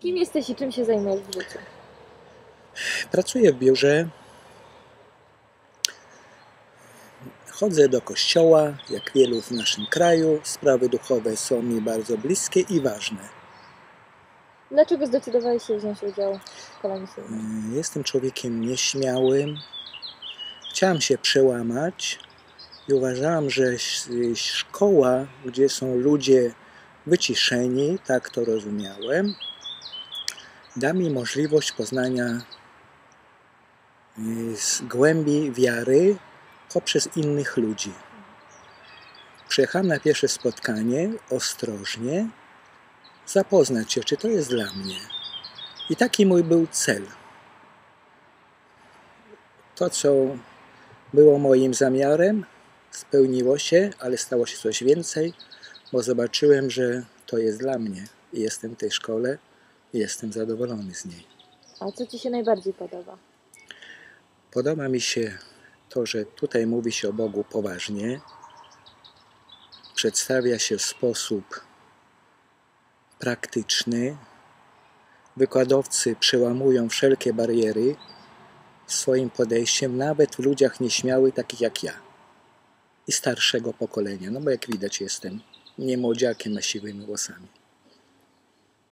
Kim jesteś i czym się zajmujesz w życiu? Pracuję w biurze. Chodzę do kościoła, jak wielu w naszym kraju. Sprawy duchowe są mi bardzo bliskie i ważne. Dlaczego zdecydowałeś się wziąć udział w misyjnej? Mm, Jestem człowiekiem nieśmiałym. Chciałem się przełamać i uważałem, że szkoła, gdzie są ludzie wyciszeni, tak to rozumiałem, da mi możliwość poznania y, z głębi wiary poprzez innych ludzi. Przyjechałem na pierwsze spotkanie ostrożnie, zapoznać się, czy to jest dla mnie. I taki mój był cel. To, co było moim zamiarem, spełniło się, ale stało się coś więcej, bo zobaczyłem, że to jest dla mnie. I jestem w tej szkole jestem zadowolony z niej. A co Ci się najbardziej podoba? Podoba mi się to, że tutaj mówi się o Bogu poważnie, przedstawia się w sposób praktyczny. Wykładowcy przełamują wszelkie bariery swoim podejściem, nawet w ludziach nieśmiałych, takich jak ja i starszego pokolenia. No bo jak widać, jestem nie młodziakiem, a siwymi włosami.